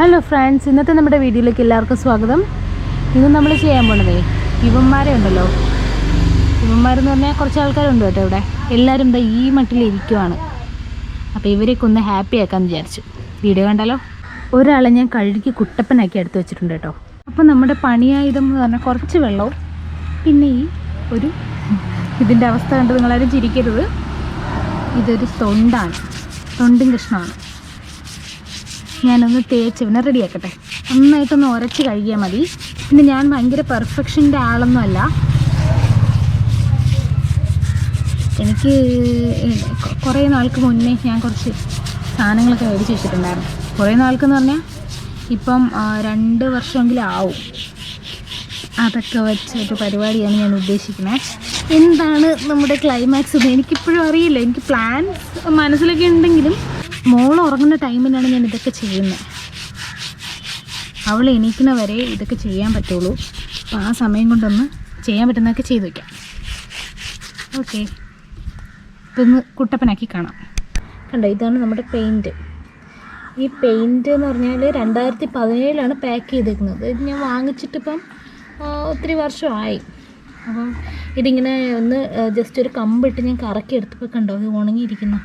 Hello friends ഇന്നത്തെ നമ്മുടെ വീഡിയോയിലേക്ക് എല്ലാവർക്കും സ്വാഗതം. ഇന്ന് നമ്മൾ ചെയ്യാൻ പോണതേ ഇവന്മാരെ ഉണ്ടല്ലോ. ഇവന്മാരെന്ന് പറഞ്ഞാൽ കുറച്ച് ആൾക്കാരുണ്ട് കേട്ടോ ഇവിടെ. എല്ലാവരും ഇതാ ഈ മട്ടിലിരിക്കുവാണ് അപ്പോൾ ഇവരെയൊക്കെ ഒന്ന് ഹാപ്പി ആക്കാമെന്ന് വിചാരിച്ചു. വീഡിയോ കണ്ടാലോ? ഒരാളെ ഞാൻ കഴുകി കുട്ടപ്പനാക്കി എടുത്ത് വെച്ചിട്ടുണ്ട് കേട്ടോ. അപ്പോൾ നമ്മുടെ പണിയായുധം എന്ന് പറഞ്ഞാൽ കുറച്ച് വെള്ളവും പിന്നെ ഈ ഒരു ഇതിന്റെ അവസ്ഥ കണ്ട് നിങ്ങളാരും ചിരിക്കരുത്. ഇതൊരു തൊണ്ടാണ്. തൊണ്ടും കഷ്ണമാണ്. ഞാനൊന്ന് തേച്ച് ഇവനെ റെഡിയാക്കട്ടെ. നന്നായിട്ടൊന്ന് ഉരച്ച് കഴുകിയാൽ മതി. പിന്നെ ഞാൻ ഭയങ്കര പെർഫെക്ഷന്റെ ആളൊന്നും അല്ല. എനിക്ക് കുറേ നാൾക്ക് മുന്നേ ഞാൻ കുറച്ച് സാധനങ്ങളൊക്കെ മേടിച്ച് വെച്ചിട്ടുണ്ടായിരുന്നു. കുറേ നാൾക്കെന്ന് പറഞ്ഞാൽ ഇപ്പം രണ്ട് വർഷമെങ്കിലും ആവും. അതൊക്കെ വെച്ചൊരു പരിപാടിയാണ് ഞാൻ ഉദ്ദേശിക്കുന്നത് എന്താണ് നമ്മുടെ ക്ലൈമാക്സ് എന്ന് എനിക്കിപ്പോഴും അറിയില്ല. എനിക്ക് പ്ലാൻ മനസ്സിലൊക്കെ ഉണ്ടെങ്കിലും മോൾ ഉറങ്ങുന്ന ടൈമിലാണ് ഞാൻ ഇതൊക്കെ ചെയ്യുന്നത് അവൾ എണീക്കുന്ന വരെ ഇതൊക്കെ ചെയ്യാൻ പറ്റുള്ളൂ. അപ്പോൾ ആ സമയം കൊണ്ടൊന്ന് ചെയ്യാൻ പറ്റുന്നതൊക്കെ ചെയ്തു വയ്ക്കാം ഓക്കെ. ഇപ്പം ഇന്ന് കുട്ടപ്പനാക്കി കാണാം. കണ്ടോ ഇതാണ് നമ്മുടെ പെയിന്റ് ഈ പെയിന്റ് എന്ന് പറഞ്ഞാൽ രണ്ടായിരത്തി പതിനേഴിലാണ് പാക്ക് ചെയ്തിരിക്കുന്നത്. ഇത് ഞാൻ വാങ്ങിച്ചിട്ടിപ്പം ഒത്തിരി വർഷമായി. അപ്പം ഇതിങ്ങനെ ഒന്ന് ജസ്റ്റ് ഒരു കമ്പിട്ട് ഞാൻ കറക്കി എടുത്തപ്പോൾ കണ്ടോ ഇത് ഉണങ്ങിയിരിക്കുന്നു.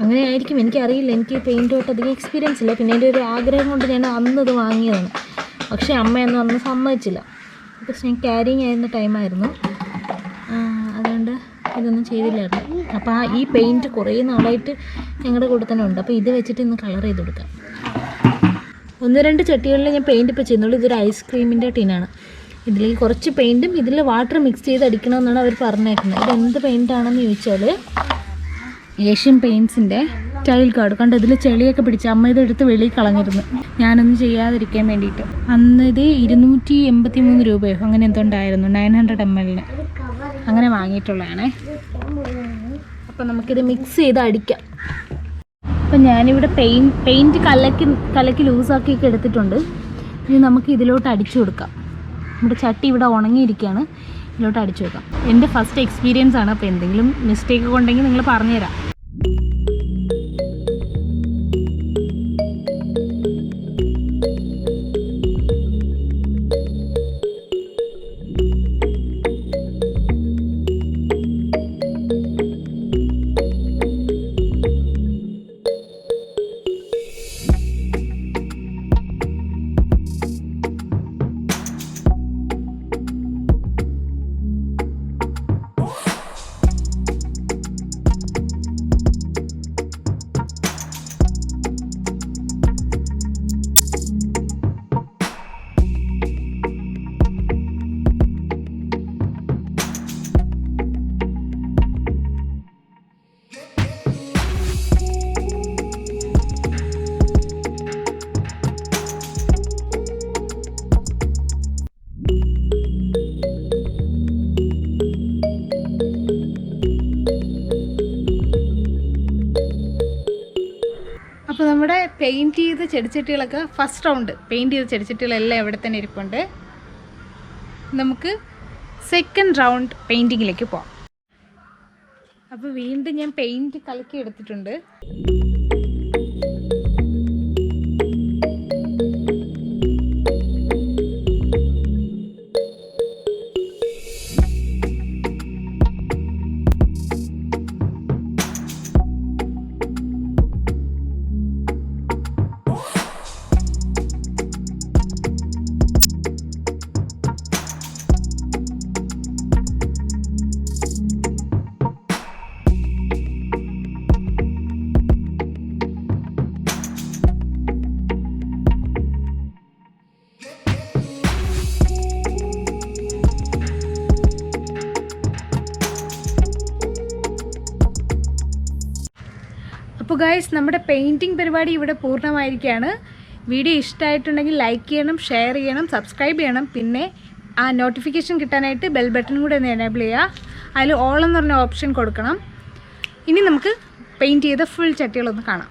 അങ്ങനെ ആയിരിക്കും എനിക്കറിയില്ല. എനിക്ക് പെയിന്റുമായിട്ട് അധികം എക്സ്പീരിയൻസ് ഇല്ല. പിന്നെ എന്റെ ഒരു ആഗ്രഹം കൊണ്ട് ഞാൻ അന്ന് ഇത് വാങ്ങിയതാണ്. പക്ഷേ അമ്മയൊന്നും അന്ന് സമ്മതിച്ചില്ല. പക്ഷെ ഞാൻ ക്യാരിങ് ആയിരുന്ന ടൈമായിരുന്നു അതുകൊണ്ട് ഇതൊന്നും ചെയ്തില്ലായിരുന്നു. അപ്പോൾ ആ ഈ പെയിന്റ് കുറേ നാളായിട്ട് ഞങ്ങളുടെ കൂടെ തന്നെ ഉണ്ട്. അപ്പോൾ ഇത് വെച്ചിട്ട് ഇന്ന് കളർ ചെയ്ത് കൊടുക്കാം. ഒന്ന് രണ്ട് ചട്ടികളിൽ ഞാൻ പെയിന്റ് ഇപ്പോൾ ചെയ്യുന്നുള്ളൂ. ഇതൊരു ഐസ്ക്രീമിന്റെ ടീനാണ് ഇതിലേക്ക് കുറച്ച് പെയിന്റും ഇതിൽ വാട്ടർ മിക്സ് ചെയ്ത് അടിക്കണമെന്നാണ് അവർ പറഞ്ഞേക്കുന്നത്. ഇത് എന്ത് പെയിന്റാണെന്ന് ചോദിച്ചാൽ ഏഷ്യൻ പെയിൻസിന്റെ ടൈൽ കാർഡ്. കണ്ട് ഇതിൽ ചെളിയൊക്കെ പിടിച്ച് അമ്മ ഇത് എടുത്ത് വെളിയിൽ കളഞ്ഞിരുന്നു. ഞാനൊന്നും ചെയ്യാതിരിക്കാൻ വേണ്ടിയിട്ട്. അന്ന് ഇത് ഇരുന്നൂറ്റി എൺപത്തി മൂന്ന് രൂപയോ അങ്ങനെ എന്തോ ഉണ്ടായിരുന്നു നയൻ ഹൺഡ്രഡ് എം എല്ലിന്. അങ്ങനെ വാങ്ങിയിട്ടുള്ളതാണേ. അപ്പം നമുക്കിത് മിക്സ് ചെയ്ത് അടിക്കാം. അപ്പം ഞാനിവിടെ പെയിന്റ് പെയിന്റ് കലക്കി കലക്കി ലൂസാക്കിയൊക്കെ എടുത്തിട്ടുണ്ട്. ഇനി നമുക്ക് ഇതിലോട്ട് അടിച്ചു കൊടുക്കാം. നമ്മുടെ ചട്ടി ഇവിടെ ഉണങ്ങിയിരിക്കുകയാണ്. ഇതിലോട്ട് അടിച്ചു വെക്കാം എന്റെ ഫസ്റ്റ് എക്സ്പീരിയൻസ് ആണ് അപ്പോൾ എന്തെങ്കിലും മിസ്റ്റേക്ക് ഉണ്ടെങ്കിൽ നിങ്ങൾ പറഞ്ഞുതരാം. അപ്പോൾ നമ്മുടെ പെയിന്റ് ചെയ്ത ചെടിച്ചട്ടികളൊക്കെ ഫസ്റ്റ് റൗണ്ട് പെയിന്റ് ചെയ്ത ചെടിച്ചട്ടികളെല്ലാം ഇവിടെ തന്നെ ഇരിപ്പുണ്ട്. നമുക്ക് സെക്കൻഡ് റൗണ്ട് പെയിന്റിങ്ങിലേക്ക് പോവാം. അപ്പോൾ വീണ്ടും ഞാൻ പെയിന്റ് കലക്കി എടുത്തിട്ടുണ്ട്. അപ്പോൾ ഗായ്സ് നമ്മുടെ പെയിന്റിങ് പരിപാടി ഇവിടെ പൂർണമായിരിക്കുകയാണ്. വീഡിയോ ഇഷ്ടമായിട്ടുണ്ടെങ്കിൽ ലൈക്ക് ചെയ്യണം ഷെയർ ചെയ്യണം സബ്സ്ക്രൈബ് ചെയ്യണം. പിന്നെ ആ നോട്ടിഫിക്കേഷൻ കിട്ടാനായിട്ട് ബെൽ ബട്ടൺ കൂടെ ഒന്ന് എനേബിൾ ചെയ്യുക. അതിൽ ഓൾ എന്ന് പറഞ്ഞ ഓപ്ഷൻ കൊടുക്കണം. ഇനി നമുക്ക് പെയിന്റ് ചെയ്ത ഫുൾ ചട്ടികളൊന്ന് കാണാം.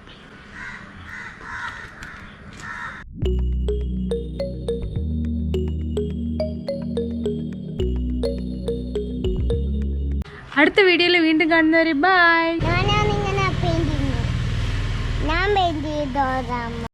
അടുത്ത വീഡിയോയിൽ വീണ്ടും കാണുന്നവരെ ബൈ Dorama.